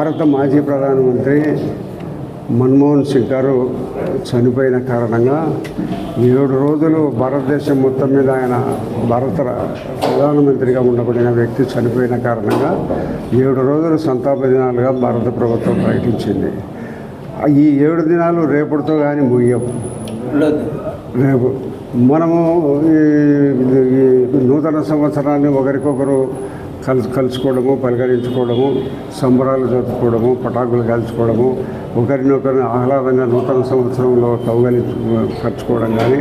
భారత మాజీ ప్రధానమంత్రి మన్మోహన్ సింగ్ గారు చనిపోయిన కారణంగా ఏడు రోజులు భారతదేశం మొత్తం మీద ఆయన భారత ప్రధానమంత్రిగా ఉండబడిన వ్యక్తి చనిపోయిన కారణంగా ఏడు రోజులు సంతాప దినాలుగా భారత ప్రభుత్వం ప్రకటించింది. ఈ ఏడు దినాలు రేపటితో కానీ ముగియవు. రేపు మనము ఈ నూతన సంవత్సరాన్ని ఒకరికొకరు కలుసు కలుసుకోవడము పలకరించుకోవడము సంబరాలు జరుపుకోవడము పటాకులు కాల్చుకోవడము ఒకరినొకరిని ఆహ్లాదంగా నూతన సంవత్సరంలో కౌగలించు ఖర్చుకోవడం కానీ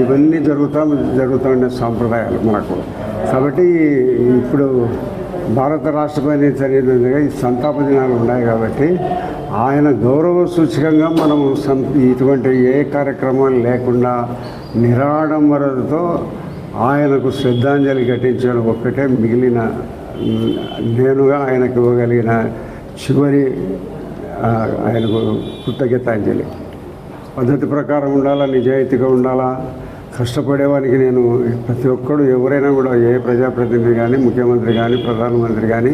ఇవన్నీ జరుగుతా జరుగుతుండే సాంప్రదాయాలు మనకు. కాబట్టి ఇప్పుడు భారత రాష్ట్రపతి చర్యగా ఈ సంతాప దినాలు ఉన్నాయి కాబట్టి ఆయన గౌరవ సూచకంగా మనము సం ఇటువంటి ఏ కార్యక్రమాలు లేకుండా నిరాడంబరతో ఆయనకు శ్రద్ధాంజలి ఘటించడం ఒక్కటే మిగిలిన నేనుగా ఆయనకు ఇవ్వగలిగిన చివరి ఆయనకు కృతజ్ఞతాంజలి. పద్ధతి ప్రకారం ఉండాలా నిజాయితీగా ఉండాలా? కష్టపడేవానికి నేను ప్రతి ఒక్కడు ఎవరైనా కూడా ఏ ప్రజాప్రతినిధి కానీ ముఖ్యమంత్రి కానీ ప్రధానమంత్రి కానీ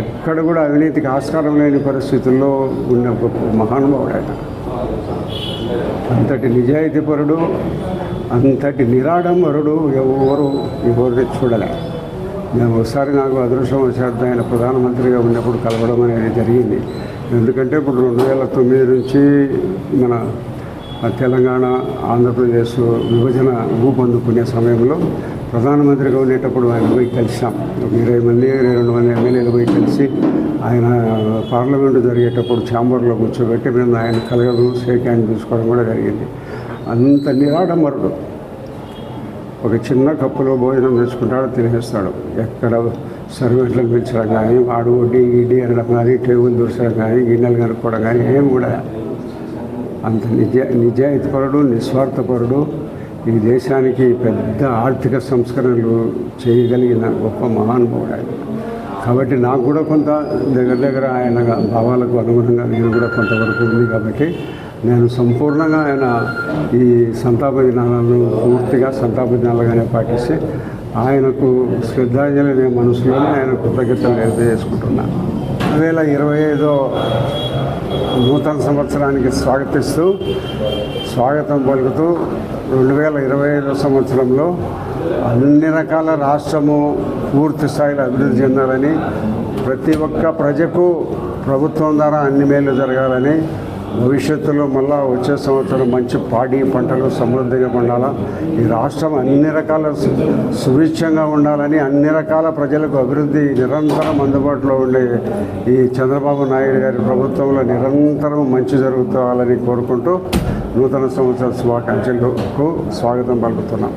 ఎక్కడ కూడా అవినీతికి ఆస్కారం లేని పరిస్థితుల్లో ఉన్న గొప్ప మహానుభావుడు ఆయన. అంతటి నిజాయితీపరుడు అంతటి నిరాడంబరుడు ఎవరు? ఎవరు చూడలే. నేను ఒకసారి నాకు అదృష్టం వచ్చాడు ఆయన ప్రధానమంత్రిగా ఉన్నప్పుడు కలవడం అనేది జరిగింది. ఎందుకంటే ఇప్పుడు రెండు వేల తొమ్మిది నుంచి మన తెలంగాణ ఆంధ్రప్రదేశ్ విభజన ఊపందుకునే సమయంలో ప్రధానమంత్రిగా ఉండేటప్పుడు ఆయన పోయి కలిసాం ఒక ఇరవై మంది ఇరవై రెండు మంది ఎమ్మెల్యేలు పోయి కలిసి ఆయన పార్లమెంటు జరిగేటప్పుడు ఛాంబర్లో కూర్చోబెట్టి మేము ఆయన కలగడం షేక్ హ్యాండ్ తీసుకోవడం కూడా జరిగింది. అంత నిరాడంబరుడు. ఒక చిన్న కప్పులో భోజనం తెచ్చుకుంటాడు తినేస్తాడు. ఎక్కడ సర్వెంట్లను పెంచడం కానీ వాడు వడ్డీ గిడ్డీ అనడం కానీ టేబుల్ దూర్చడం కానీ గిన్నెలు కనుక్కోవడం కానీ ఏం కూడా. అంత నిజ నిజాయితీపరుడు నిస్వార్థపరుడు ఈ దేశానికి పెద్ద ఆర్థిక సంస్కరణలు చేయగలిగిన గొప్ప మహానుభావుడు ఆయన కాబట్టి నాకు కూడా కొంత దగ్గర దగ్గర ఆయన భావాలకు అనుగుణంగా నేను కూడా కొంతవరకు ఉంది కాబట్టి నేను సంపూర్ణంగా ఆయన ఈ సంతాప దినాలను పూర్తిగా సంతాప దినాలుగానే పాటిస్తే ఆయనకు శ్రద్ధాంజలి అనే మనసులోనే ఆయన కృతజ్ఞతలు తెలియజేసుకుంటున్నాను రెండు వేల ఇరవై ఐదో నూతన సంవత్సరానికి స్వాగతిస్తూ స్వాగతం పలుకుతూ రెండు వేల ఇరవై ఐదో సంవత్సరంలో అన్ని రకాల రాష్ట్రము పూర్తి స్థాయిలో అభివృద్ధి చెందాలని ప్రతి ఒక్క ప్రజకు ప్రభుత్వం ద్వారా అన్ని మేలు జరగాలని భవిష్యత్తులో మళ్ళా వచ్చే సంవత్సరం మంచి పాడి పంటలు సమృద్ధిగా ఉండాలా ఈ రాష్ట్రం అన్ని రకాల సు- సుభిక్షంగా ఉండాలని అన్ని రకాల ప్రజలకు అభివృద్ధి నిరంతరం అందుబాటులో ఉండే ఈ చంద్రబాబు నాయుడు గారి ప్రభుత్వంలో నిరంతరం మంచి జరుగుతాలని కోరుకుంటూ నూతన సంవత్సర శుభాకాంక్షలకు స్వాగతం పలుకుతున్నాం.